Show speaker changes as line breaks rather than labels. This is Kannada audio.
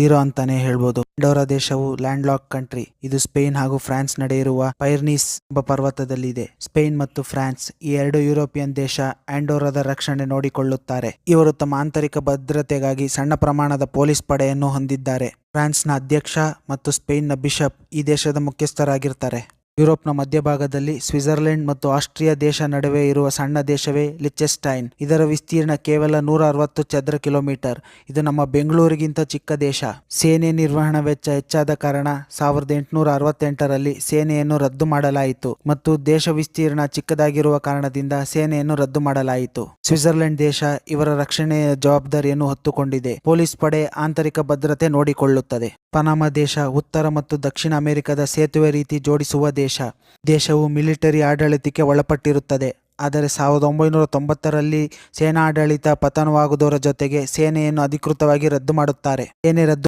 ಜೀರೋ ಅಂತಾನೆ ಹೇಳ್ಬೋದು. ಅಂಡೋರಾ ದೇಶವು ಲ್ಯಾಂಡ್ ಲಾಕ್ ಕಂಟ್ರಿ, ಇದು ಸ್ಪೇನ್ ಹಾಗೂ ಫ್ರಾನ್ಸ್ ನಡೆ ಇರುವ ಪೈರ್ನೀಸ್ ಎಂಬ ಪರ್ವತದಲ್ಲಿದೆ. ಸ್ಪೇನ್ ಮತ್ತು ಫ್ರಾನ್ಸ್ ಈ ಎರಡು ಯುರೋಪಿಯನ್ ದೇಶ ಆಂಡೋರಾದ ರಕ್ಷಣೆ ನೋಡಿಕೊಳ್ಳುತ್ತಾರೆ. ಇವರು ತಮ್ಮ ಆಂತರಿಕ ಭದ್ರತೆಗಾಗಿ ಸಣ್ಣ ಪ್ರಮಾಣದ ಪೊಲೀಸ್ ಪಡೆಯನ್ನು ಹೊಂದಿದ್ದಾರೆ. ಫ್ರಾನ್ಸ್ನ ಅಧ್ಯಕ್ಷ ಮತ್ತು ಸ್ಪೇನ್ನ ಬಿಷಪ್ ಈ ದೇಶದ ಮುಖ್ಯಸ್ಥರಾಗಿರ್ತಾರೆ. ಯುರೋಪ್ನ ಮಧ್ಯಭಾಗದಲ್ಲಿ ಸ್ವಿಟ್ಜರ್ಲೆಂಡ್ ಮತ್ತು ಆಸ್ಟ್ರಿಯಾ ದೇಶ ನಡುವೆ ಇರುವ ಸಣ್ಣ ದೇಶವೇ ಲಿಚೆಸ್ಟೈನ್ ಇದರ ವಿಸ್ತೀರ್ಣ ಕೇವಲ ನೂರ ಅರವತ್ತು ಚದರ ಕಿಲೋಮೀಟರ್. ಇದು ನಮ್ಮ ಬೆಂಗಳೂರಿಗಿಂತ ಚಿಕ್ಕ ದೇಶ. ಸೇನೆ ನಿರ್ವಹಣಾ ವೆಚ್ಚ ಹೆಚ್ಚಾದ ಕಾರಣ ಸಾವಿರದ ಎಂಟುನೂರ ಅರವತ್ತೆಂಟರಲ್ಲಿ ಸೇನೆಯನ್ನು ರದ್ದು ಮಾಡಲಾಯಿತು ಮತ್ತು ದೇಶ ವಿಸ್ತೀರ್ಣ ಚಿಕ್ಕದಾಗಿರುವ ಕಾರಣದಿಂದ ಸೇನೆಯನ್ನು ರದ್ದು ಮಾಡಲಾಯಿತು. ಸ್ವಿಟ್ಜರ್ಲೆಂಡ್ ದೇಶ ಇವರ ರಕ್ಷಣೆಯ ಜವಾಬ್ದಾರಿಯನ್ನು ಹೊತ್ತುಕೊಂಡಿದೆ. ಪೊಲೀಸ್ ಪಡೆ ಆಂತರಿಕ ಭದ್ರತೆ ನೋಡಿಕೊಳ್ಳುತ್ತದೆ. ಪನಾಮ ದೇಶ, ಉತ್ತರ ಮತ್ತು ದಕ್ಷಿಣ ಅಮೆರಿಕದ ಸೇತುವೆ ರೀತಿ ಜೋಡಿಸುವ ದೇಶ. ದೇಶವು ಮಿಲಿಟರಿ ಆಡಳಿತಕ್ಕೆ ಒಳಪಟ್ಟಿರುತ್ತದೆ. ಆದರೆ ಸಾವಿರದ ಒಂಬೈನೂರ ತೊಂಬತ್ತರಲ್ಲಿ ಸೇನಾ ಆಡಳಿತ ಪತನವಾಗುವುದರ ಜೊತೆಗೆ ಸೇನೆಯನ್ನು ಅಧಿಕೃತವಾಗಿ ರದ್ದು ಮಾಡುತ್ತಾರೆ. ಸೇನೆ ರದ್ದು